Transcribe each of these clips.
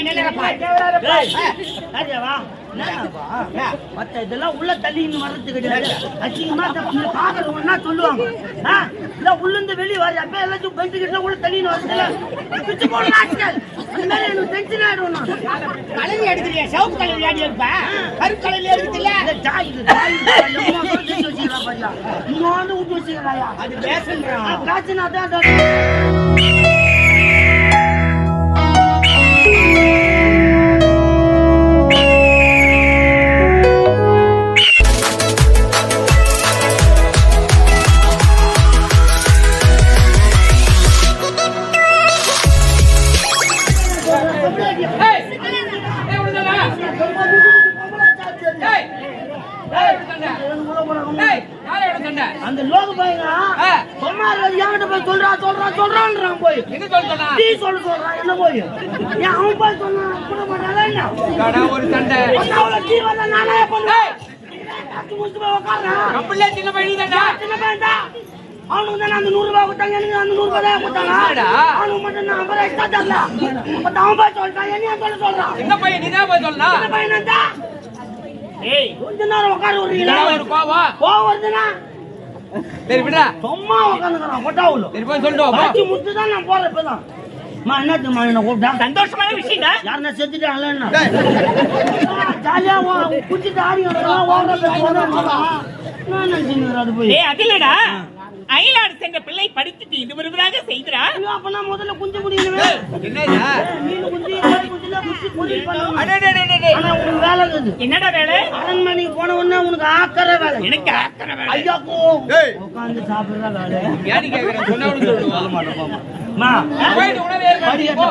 என்னப்பா? மத்த இதெல்லாம் உள்ள தள்ளின்னு வர்றது கிடையாது. அசிங்கமா பாக்குறவங்கன்னா சொல்லுவாங்க. ஆ, இல்ல உள்ள இருந்து வெளிய வர, அப்ப எல்லாத்தையும் பெல்ட் கிட்ட உள்ள தள்ளின்னு வர்றதுல, பிச்சு போடு ராஸ்கல். அந்த மாதிரி எனக்கு tension ஆயிடும் நான். கலவி எடுக்கிறியா சவுக்கு கலவி ஆடி இருப்ப கருப்பு கலவி எடுக்கல இந்த ஜாய் இது, ஜாய் இது. அந்த அம்மா அந்த லோக சும்மா இருக்கிறது என்கிட்ட போய் சொல்றா சொல்றா சொல்றான்றான் போய். நீ சொல்ல சொல்றான் என்ன போய்? ஏன் அவன் போய் சொன்னான் கூட மாட்டாளா என்ன? ஒரு சண்டை. அவ்வளவு டீ வந்தா நானே பண்ணுவேன் சின்ன பையன் தான்டா சின்ன பையன் தான் அவனுக்கு தானே அந்த நூறு ரூபாய் கொடுத்தாங்க எனக்கு அந்த நூறு ரூபாய் தான் கொடுத்தாங்க என்னடா? அவனுக்கு மட்டும் நான் அப்புறம் எக்ஸ்ட்ரா தரல. அப்ப அவன் போய் சொல்றான் என்னைய சொல்ல சொல்றான் சின்ன பையன் நீ தான் போய் சொல்லலாம் சின்ன பையன் தான் ஏய். கொஞ்ச நேரம் உட்கார விடுறீங்களா? இதெல்லாம் ஒரு கோவம். கோவம் வருதுன்னா சரி விடா சும்மா உட்காந்துக்கிறான் கொட்டாவுல சரி போய் சொல்லிட்டு வா, போ. படிச்சு முடிச்சு தான் நான் போறேன் இப்பதான். என்னத்துமா என்ன கூப்பிட்டா? சந்தோஷமான விஷயம்டா யாருன்னா செத்துட்டாங்களா என்ன? ஜாலியா குச்சிட்டு ஆடி ஓடுறது நான் நினைச்சுக்கிறேன் அது போய். அயலாடு சென்ற பிள்ளை படித்துட்டு இது வருவதாக செய்கிறா ஐயோ, அப்ப நான் முதல்ல குஞ்சு முடியணுமே என்னடா? வேலை அரண்மனைக்கு போன உடனே உனக்கு ஆக்கற வேலை. எனக்கு அத்தனை வேலை. ஐயாக்கோ. உட்காந்து சாப்பிடுற வேலை. ஏன்னு கேக்குறேன் சொன்னவனு சொல்லுவான் மா போயிட்டு படிக்கட்ட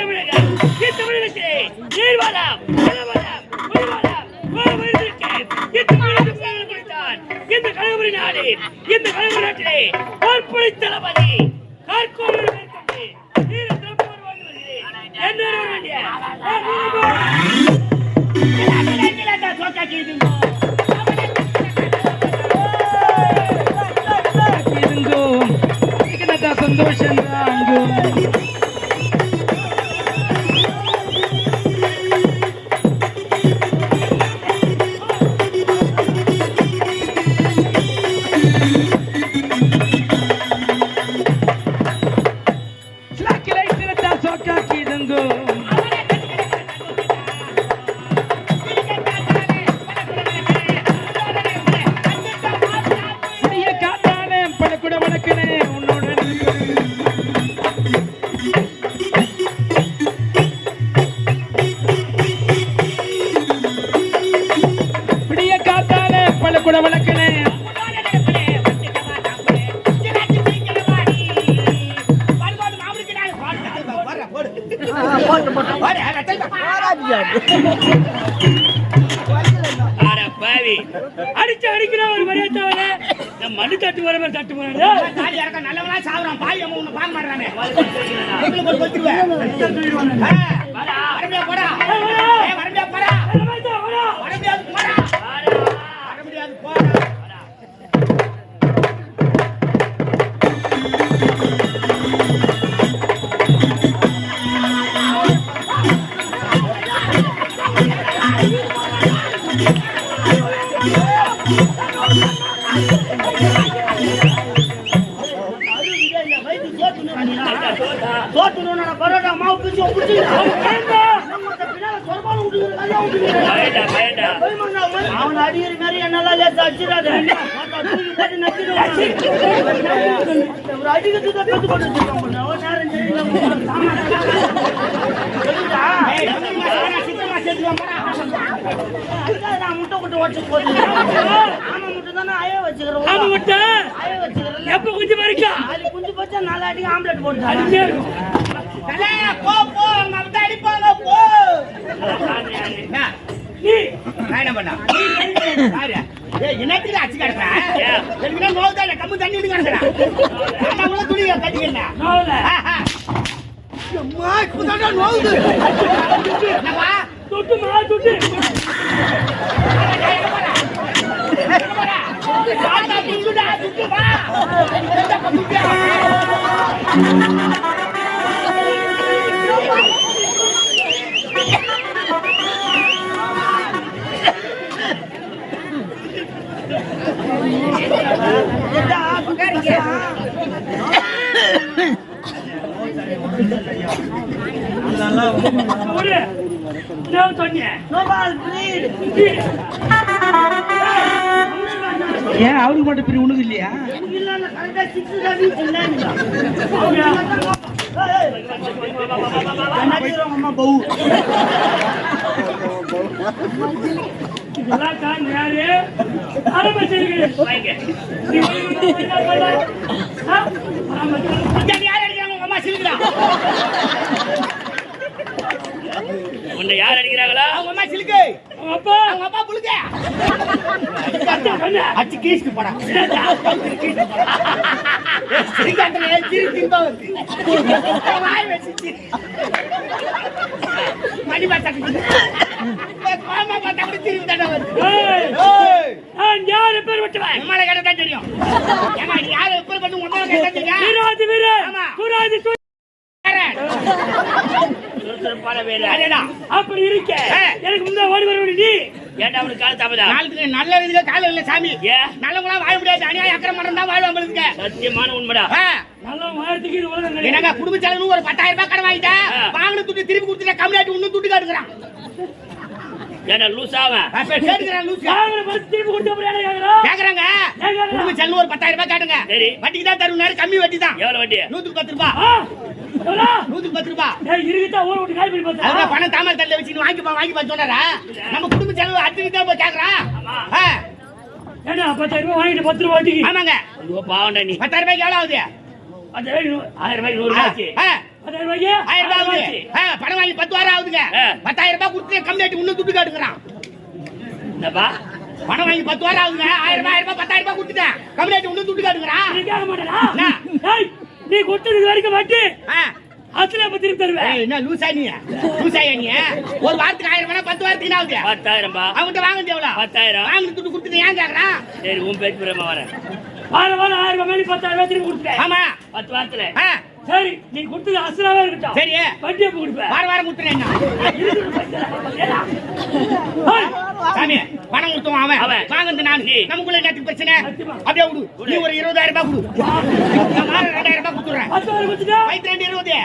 தமிழகம் குடிவளம் கோலமறிந்திருக்க இத்தமிழகத்தை புகழ் கொடுத்தான் இந்த கழகபுரி நாடு இந்த கழகபுரி நாட்டிலே போர்ப்படை தளபதி கார்கோவில் மேற்கொண்டு வீர அடிச்சு அடிக்கிற ஒரு மரியாதை நம்ம மண்ணு தட்டு வர மாதிரி தட்டு போறாரு நல்லவனா சாவுறான் பாய் அம்மா உன்னை பார்க்க மாட்டானே அடிக்கிற மாதிரி என்னெல்லாம் லேசா அடிச்சிடாத. தூக்கி போட்டு நக்கிடுவான் ஒரு அடிக்கிறதுக்கு தான் பெத்து போட்டு நான் முட்டை போட்டு உடச்சு போட்டு. ஆமா முட்டை தானே அய வச்சுக்கிறேன் ஆமா மட்டும் அய வச்சுக்கிறேன் எப்ப வரைக்கும் அது குஞ்சு போச்சா நாலு அடிக்கு ஆம்லெட் போட்டு அடிச்சே. இருக்கும். தலை, போ போ. அடிப்பாங்க போ. நீ என்ன பண்ணா என்னத்துக்கு அடிச்சு கிடக்குறேன்? ஏன்? எனக்கு நோவு தான், கம்மு தண்ணி கிடக்குறேன். துணி கட்டிக்கிறேன். நோவுது. தொட்டு. No ball breed. ஏன் அவருக்கு மட்டும் பிரி உனக்கு இல்லையா இல்ல, உன்னை யார் அடிக்கிறாங்களா அவங்க அம்மா சிலுக்கு. அவங்க அப்பா அவங்க அப்பா புழுக்க. அடிச்சு கீழ்ச்சிட்டு போடா. மணி பார்த்தா கோமா பார்த்தா கூட வருது. நான் யார் பேர் விட்டுவேன் உம்மால கேட்டா தான் தெரியும். ஏம்மா, நீ யாரை எப்ப பண்ணு, உம்மால கேட்டா தெரியும். வீராதி வீரர் ஆமா. சூராதி அப்படி இருக்க. எனக்கு முன்ன ஓடி வர நீ. ஏன்டா அவனுக்கு கால தாமதா நாளுக்கு நல்ல இதுல காலம் இல்ல சாமி. ஏன் நல்லவங்களா வாழ முடியாது. அநியாய அக்கிரம் மட்டும் தான் வாழ்வாங்க உங்களுக்கு சத்தியமான உண்மைடா. என்னங்க குடும்ப செலவு ஒரு பத்தாயிரம் ரூபாய் கடன் வாங்கிட்டேன் ஆ. வாங்கின துட்டு திருப்பி கொடுத்துட்டா கம்மியாட்டி இன்னும் துட்டு காட்டுக்கிறான். ஏன்டா லூசாவன் திருப்பி என்ன? கேக்குறாங்க? குடும்ப செலவு ஒரு பத்தாயிரம் ரூபாய் காட்டுங்க. சரி. வட்டிக்கு தான் தருவாரு கம்மி வட்டி தான். எவ்வளவு வட்டி? நூத்துக்கு பத்து ரூபாய் எவ்வளோ? நூத்துக்கு பத்து ரூபாய் இருக்குதா ஊரை விட்டு காலி பண்ணி பார்த்தா? பணம் தாமல் தள்ள வச்சு வாங்கிப்பா வாங்கிப்பா சொன்னாரா நம்ம குடும்ப செலவு அத்துக்கு தான் போய். ஆ, ஏன்டா, பத்தாயிரம் ரூபாய் வாங்கிட்டு பத்து ரூபாய் வட்டிக்கு? ஆமாங்க ஐயோ, நீ. பத்தாயிரம் ரூபாய்க்கு எவ்வளவு ஆகுது ஆயிரம் ரூபாய்க்கு நூறு ரூபாய் ஆச்சு. ஆ. பத்தாயிரம் ரூபாய்க்கு ஆயிரம் ரூபாய் ஆகுது பணம் வாங்கி பத்து வாரம் ஆகுதுங்க ஆ. பத்தாயிரம் ரூபாய் கொடுத்து கம்மியாட்டி இன்னும் துட்டு காட்டுக்கிறான் என்னப்பா? பணம் வாங்கி பத்து வாரம் ஆகுதுங்க ஆயிரம் ரூபாய் ஆயிரம் ரூபாய் பத்தாயிரம் ரூபாய் கொடுத்துட்டேன் கம்மியாட்டி இன்னும் துட்டு காட்டுக்கிறான் நீ கொடுத்தது வரைக்கும் வட்டி. இப்ப திருப்பி தருவேன். என்ன லூசா நீ? லூசாயா நீ? ஒரு வாரத்துக்கு ஆயிரம் வேணா பத்து வாரத்துக்கு ஆகுது? பத்தாயிரம் பா அவன்கிட்ட வாங்குறது எவ்வளவு பத்தாயிரம். வாங்கின துட்டு கொடுத்துட்டு ஏன் கேக்குறான் சரி உன் பேச்சு பிரமா வரேன் வாரம் வாரம் ஆயிரம் ரூபாய் மேலே பத்தாயிரம் ரூபாய் திருப்பி கொடுத்துட்டேன். ஆமா. பத்து வாரத்துல. சரி நீ கொடுத்தது அசலாவே இருக்கட்டும். சரி வட்டி எப்ப கொடுப்பேன் வாரம் வாரம் கொடுத்துறேன் சாமி பணம் கொடுத்தோம் அவன். அவன். வாங்குறது நான். நமக்குள்ள என்னத்துக்கு பிரச்சனை. அப்படியே விடு. நீ ஒரு இருபதாயிரம் ரூபாய் கொடு. நான் வாரம் ரெண்டாயிரம் ரூபாய் கொடுத்துறேன்? வயிற்று ரெண்டு இருபது.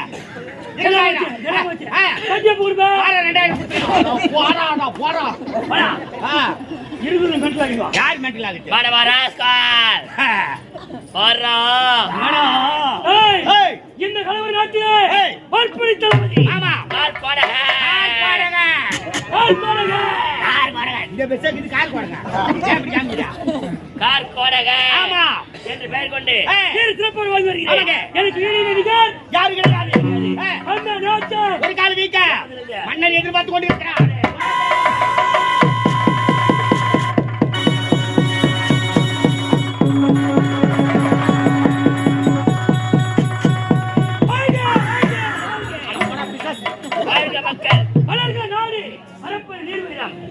யார் மென்டல் ஆகுது வாடா, வாடா, ஸ்கால். ஆ, வாடா. ஆடா. ஏய், ஏய், இந்த ஏய். பற்பணி தளபதி ஆமா. கால் பாடக. கார் பாடக. கார். இந்த இது கார் போடுங்க ஏன் இப்படி காமிக்கிறா? கார் கோடக. ஆமா என்று பெயர் கொண்டு ஏய். சீர் சிறப்பாக வாழ்ந்து வருகிறேன். ஆமாங்க. எனக்கு வீடு நடிகர் யாரு கிடையாது ஆ, அண்ணா ராஜா ஒரு கால் வீக்க மன்னர் எதிர்பார்த்து கொண்டு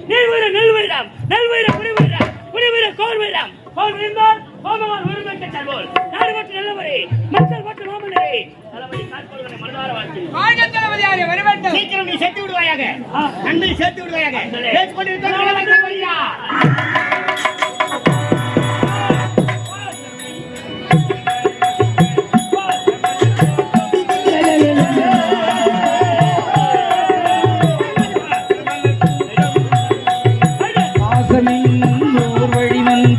நீர்வீரம் நீர்வீர நெல்வீரம் நெல்வீர குடிவீரம் குடிவீர கோல்வீரம் கோல் வீழ்ந்தால் கோமகால் ஒருமைக்க செல்வோல் நாடு மற்றும் நல்லவரே? மக்கள் மற்றும் நோமனரே தளபதி காட்பொழுவனை மனதார வாழ்த்து வாழ்க தளபதியாரே வர வேண்டும் சீக்கிரம் நீ சேர்த்து விடுவாயாக. ஆ. நன்மை சேர்த்து விடுவாயாக.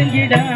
பொதுமை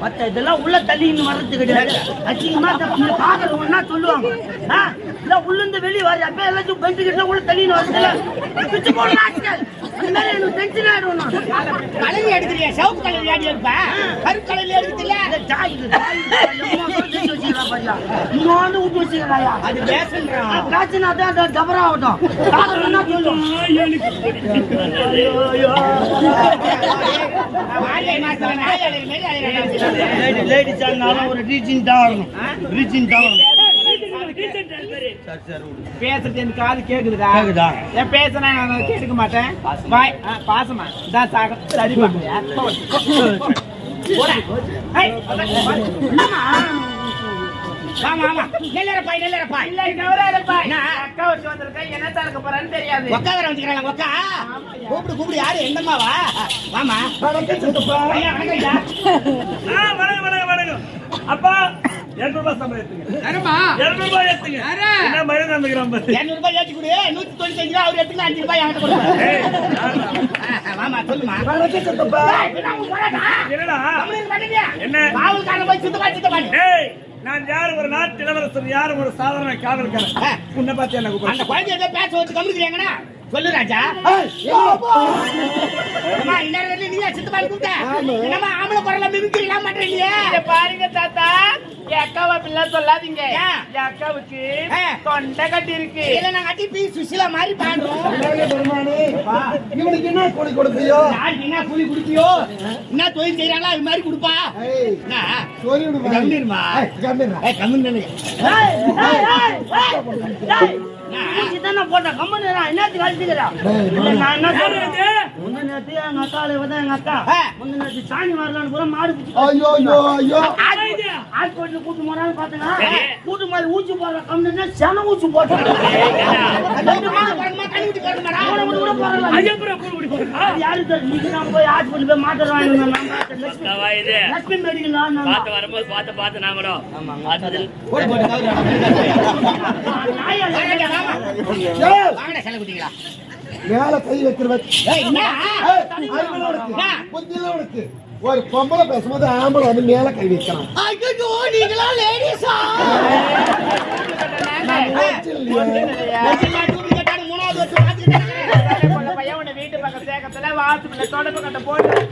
மத்த இதெல்லாம் உள்ள தள்ளின்னு வர்றது கிடையாது. அசிங்கமா தப்பு. சொல்லுவாங்க. ஆ, இல்ல உள்ள இருந்து வெளிய வர அப்ப எல்லாத்தையும் பெஞ்சு கிட்ட உள்ள தள்ளின்னு வருதுல பிச்சு போடலாம் ஆட்கள். அந்த மாதிரி எனக்கு டென்ஷன் ஆயிடும். கலரி எடுக்கிறியா? சிவப்பு கலரி அடி இருப்ப கருப்பு கலரி எடுக்கல? இங்க வந்து விட்டு வச்சுக்கிறாயா அது பேசுன்றான் காய்ச்சினா தான் டபரா ஆகட்டும் காதல் என்ன சொல்லும். லேடிஸ் ஆனாலும் ஒரு ரீச்சிங் தான் வரணும் ரீச்சிங் தான் வரணும் பேசுறது எனக்கு காது கேக்குதுடா. கேக்குதா? என் பேசுனா நான் கேட்டுக்க மாட்டேன்? பாய் ஆ, பாசமா? தான் சாக சரி பாப்பியா ஆமா ஆமா நெல்லற பாய் நெல்லற பாய். இல்ல கவராத பாய். என்ன? அக்கா வச்சு வந்திருக்கேன் என்ன தரக்க போறான்னு தெரியாது. ஒக்கா வேற வந்துக்கிறாங்க ஒக்கா கூப்பிடு கூப்பிடு. யாரு? எங்கம்மாவா வாமா. வணக்கம் வணக்கம் வணக்கம் வணக்கம். அப்பா இருநூறு ரூபாய் சம்பளம் எடுத்துங்க. தருமா? இருநூறு ரூபாய் எடுத்துங்க. என்ன இருநூறு ஏற்றி கொடு. நூத்தி தொண்ணூத்தி அஞ்சு ரூபாய் அவர் எடுத்துக்கலாம் அஞ்சு ரூபாய் என்கிட்ட சொல்லுமா. என்னடா? என்ன? போய் சுத்தமா சுத்தமா நான் யார் ஒரு நாட்டு இளவரசர் யார் ஒரு சாதாரண காவல்காரன்? ஆ. உன்னை பார்த்து என்ன அந்த கூப்பிடுறேன் குழந்தை ஏதோ பேச வச்சு கம்மிக்கிறாங்கண்ணா சொல்லு ராஜா. நீயா சித்தப்பா கூப்பிட்ட. என்னம்மா ஆம்பளை குரல்ல மிமிக்கிறீங்களா மாட்டீங்க இத பாருங்க தாத்தா. என் அக்காவை அப்படிலாம் சொல்லாதீங்க? என் அக்காவுக்கு. தொண்டை கட்டி இருக்கு. இல்ல பீ சுசிலா மாதிரி பாடுறோம் இவனுக்கு என்ன கூலி கொடுப்பியோ யாருக்கு என்ன கூலி குடுப்பியோ? என்ன தொழில் செய்யறாங்களோ அது மாதிரி கொடுப்பா. பூச்சி தானே போட்டேன் கம்பெனி என்னத்து கழிச்சுக்கிறா நான் என்ன சொல்றது முந்தின நேற்று எங்க அக்கா தான் எங்க அக்கா. முந்தின நேற்று சாணி வரலான்னு பூரா மாடு ஐயோ ஐயோ ஐயோ. ஹாஸ்பிட்டல் மேல கை வைக்கிறவன். உனக்கு. ஒரு பொம்பளை பேசும்போது ஆம்பளை வந்து மேல கை வைக்கிறான். நீங்களா லேடிஸா? வீட்டு பக்கம் சேகத்துல வாசத்துல தொடப்பு கட்ட போட்டு.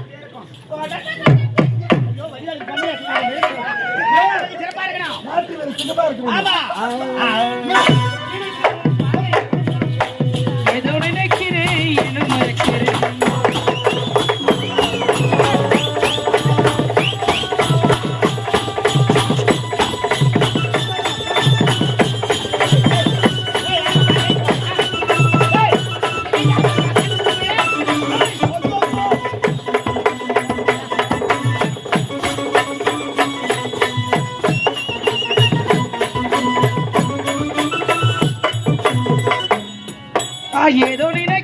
சிறப்பா இருக்கணும். ஆமா. ఏదో నేనే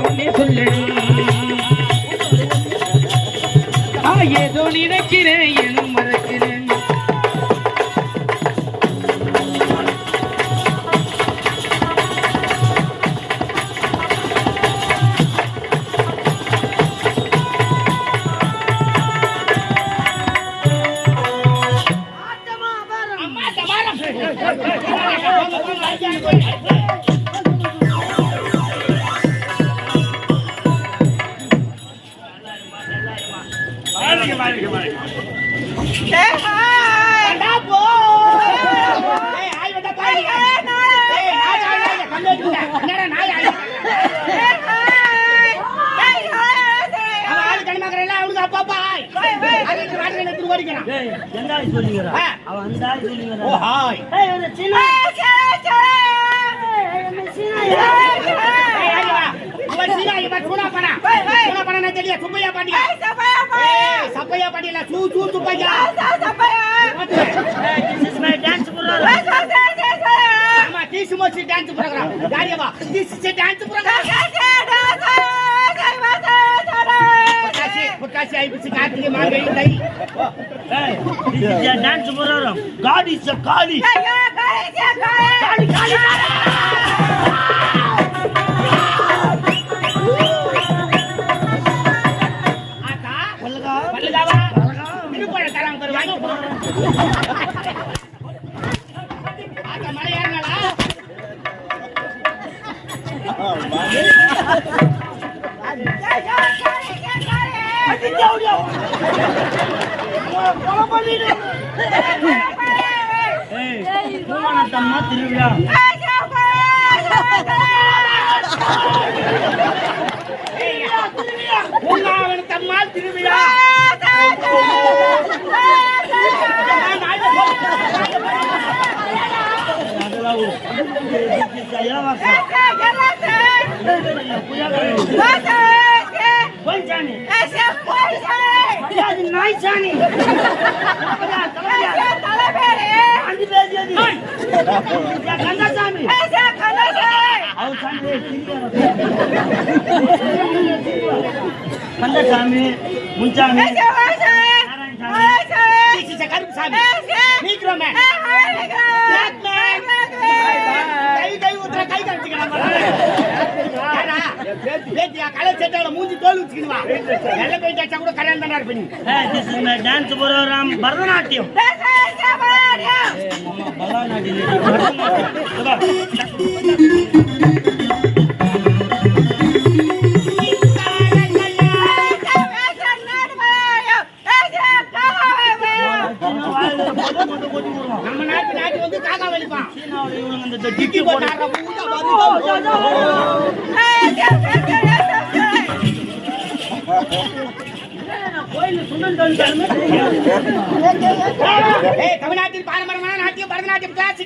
ஒன்னே சொல்லடி நான் ஏதோ நினைக்கிறேன் சுப்பையா பாண்டியா. சப்பையா பாண்டியா சூ சூ சுப்பையா. டான்ஸ் ஆமா டீஸ் மோசி டான்ஸ் ப்ரோக்ராம் யாரியவா டீஸ் டான்ஸ் ப்ரோக்ராம் புட்டாசி ஐபிசி கார்த்திகை மாங்கை தை டான்ஸ் ப்ரோக்ராம் காடி சார் காடி program. God is a Kali. அம்மா திருவிழா சாணி. நாய் சாணி. தலையா, தலையா. சேர்ந்து. யா, Kandasamy. Kandasamy Munsamy This is a கருப்பு சாமி நீக்ரோ மேன் Black man. கை கை ஊத்துற கை கழிச்சுக்கலாம் யாரா பேத்தியா கலை செட்டால மூஞ்சி தோல் வச்சுக்கணுமா நல்ல போயிட்டாச்சா கூட கல்யாணம் தானே இருப்ப நீ this is my dance program Bharatanatyam நம்ம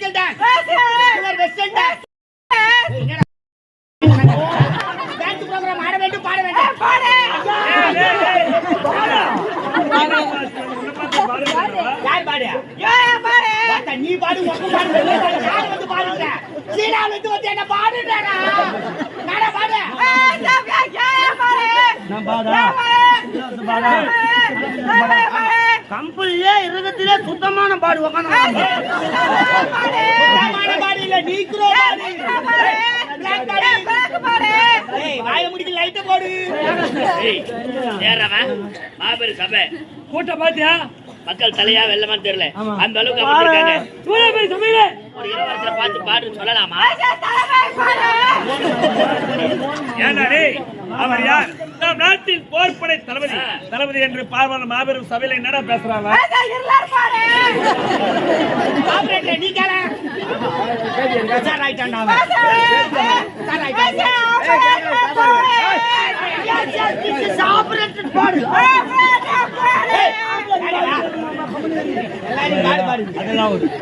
கிளாசிக்கல் டான்ஸ் இவர் வெஸ்டர்ன் டான்ஸ் டான்ஸ் ப்ரோகிராம் ஆட வேண்டும் பாட வேண்டும். யார் பாடியா பார்த்தா நீ பாடு பாடு. யார் வந்து பாடுங்க சீனால இருந்து வந்து என்ன பாடுறாடா. நாடா பாடு? நான் பாடா பாடா கம்பெனிலே இருக்கத்திலே சுத்தமான பாடு மாபெரும் சபை. கூட்டம் பாத்தியா மக்கள் தலையா வெள்ளமான்னு தெரியல. அந்த அளவுக்கு அமர்ந்திருக்காங்க. ஒரு இளவரசரை பார்த்து பாடுன்னு சொல்லலாமா அவர் யார் நம் நாட்டின் போர்ப்படை தளபதி தளபதி என்று பார்வன மாபெரும் சபையில என்னடா பேசுறாங்க ஆபரேட்டர் நீ கேள சார் ஆயிட்டான்டா அவன். சார் ஆயிட்டான் ஆபரேட்டட் பாடு எல்லாரும் பாடு பாடு அதெல்லாம் ஒரு சீனா வந்து தமிழ்நாட்டு நேத்து ஆமா நீ கொஞ்சம் கொஞ்சம் மாட்டான் கத்துக்கணும் உடம்பு கத்துக்கணும் உடம்பு ஆயிடும்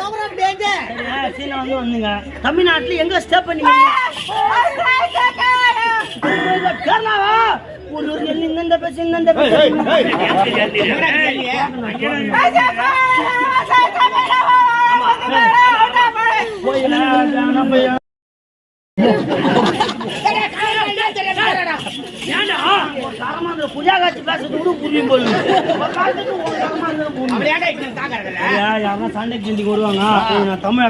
ஓவரா டேஞ்சர் சரியா, சீனா வந்து வந்துங்க தமிழ்நாட்டுல எங்க ஸ்டே பண்ணீங்க கேரளாவா ஒரு இந்த பேசு இந்த பேசு என்னடா காட்சி பேசுறது கூட புரியும் சண்டை வருவாங்க நான் தமிழ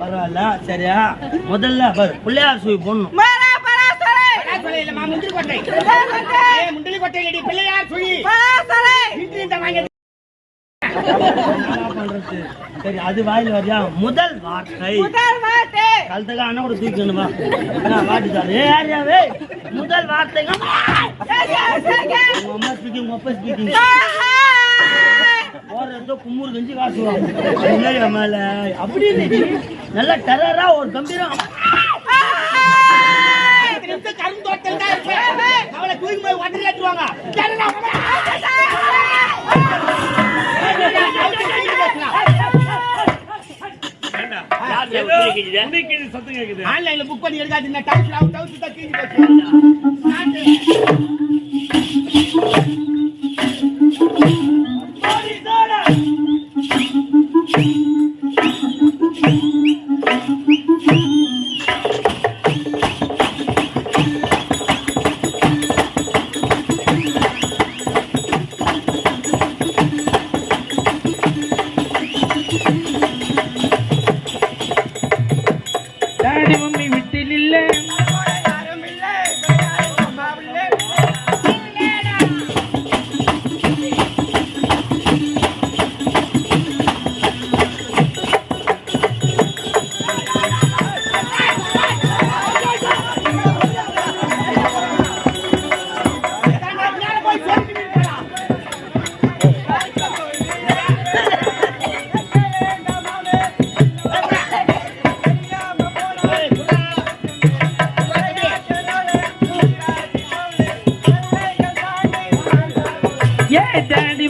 பரவாயில்ல சரியா முதல்ல பாரு பிள்ளையார் சுவை போடணும் பிள்ளையார் சுழி. இந்த வாங்கி சரி அது வாயில் வரியா? முதல் வார்த்தை. கழுத்துக்கு அண்ணன் கூட தூக்கணும் வாட்டிட்டாரு ஏ யாரியாவே முதல் வார்த்தைங்க உங்க அம்மா ஸ்பீக்கிங் அப்பா ஸ்பீக்கிங் போற ஏதோ கும்மூர் கஞ்சி காசு இல்லையா மேல? அப்படி நல்ல டெரரா ஒரு கம்பீரம். கருந்தோட்டம் தான் இருக்கு பேசுவாங்க என்னடா ஏண்டா? யார் மேல ஆன்லைன்ல புக் பண்ணி எடுக்காதீங்க டவுட்ல அவுட் டவுட் தான் கீழே ஏ டாடி